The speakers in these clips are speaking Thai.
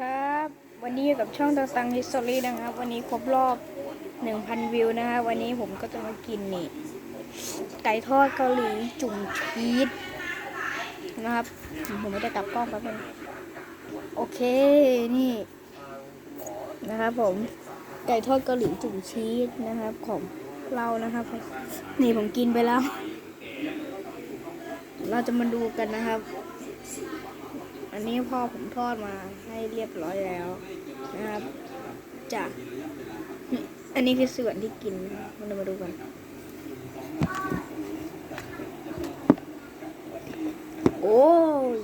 ครับ วันนี้อยู่กับช่องตังตังฮิสตอรี่นะครับ วันนี้ครบรอบ 1,000 วิวนะฮะวันนี้ผมก็จะมากินนี่ ไก่ทอดเกาหลีจุ่มชีสนะครับ ผมไม่ได้กลับกล้องแป๊บนึงโอเคนี่ นะครับผมไก่ทอดเกาหลีจุ่มชีสนะครับ ของเรานะครับ นี่ผมกินไปแล้ว เราจะมาดูกันนะครับ อันนี้พ่อผมทอดมาให้เรียบร้อยแล้วนะครับจากอันนี้คือส่วนที่กินเรามาดูกันโอ้ย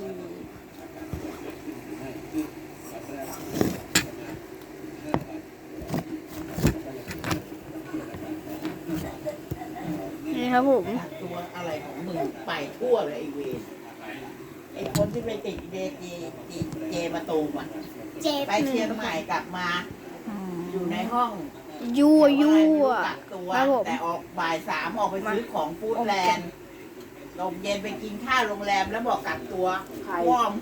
นี่ครับผมตัวอะไรของมึงไปทั่วเลยไอเวร ไอคนที่ไปติดเดเจเจเจมาตูมอะเจ็บไปเชียงใหม่กลับมา อยู่ในห้องยั่วยั่วกักตัวครับผมแต่ออกบ่ายสามออกไปซื้อของฟู้ดแลนด์ลงเย็นไปกินข้าวโรงแรมแล้วบอกกักตัววอม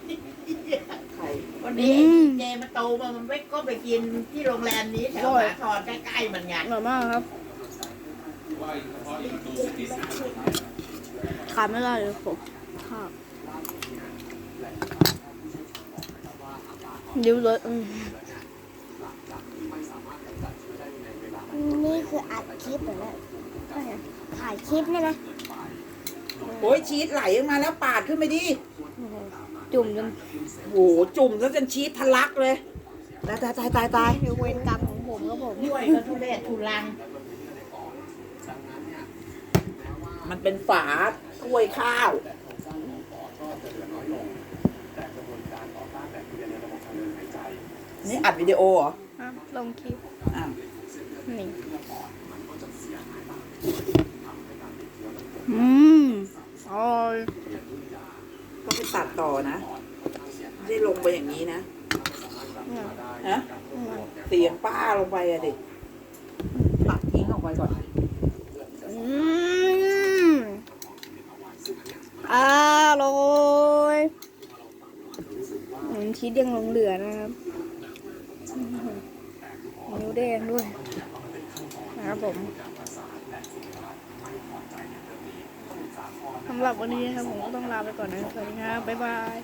วันนี้ไอ้เจมาตูมอะมันไม่ก็ไปกินที่โรงแรมนี้แถวสาทรใกล้ๆมันไงอร่อยมากครับขาดไม่ได้เลยผมข้าว เดี๋ยวเลยอืมนี่คืออัดคลิปเหรอเนี่ยถ่ายคลิปเนี่ยนะโอ้ยชีสไหลออกมาแล้วปาดขึ้นไปดิ จุ่มจนโหจุ่มแล้วจนชีสทะลักเลยตายตายตายตายตายเวรกรรมของผมครับผมด้วยก็ทุเรศทุลัง มันเป็นฝาถ้วยข้าว นี่อัดวิดีโอเหรออะลงคลิป อะนี่ อืมอร่อยก็ไปตัดต่อนะไม่ได้ลงไปอย่างนี้นะเนี่ยฮะอืมเสียงป้าลงไปอะดิตัดทิ้งออกไปก่อนอืมอร่อยอืมชีสยังหลงเหลือนะครับอืม นิ้วแดงด้วยนะครับผมสำหรับวันนี้นะครับผมก็ต้องลาไปก่อนนะสวัสดีครับบ๊ายบาย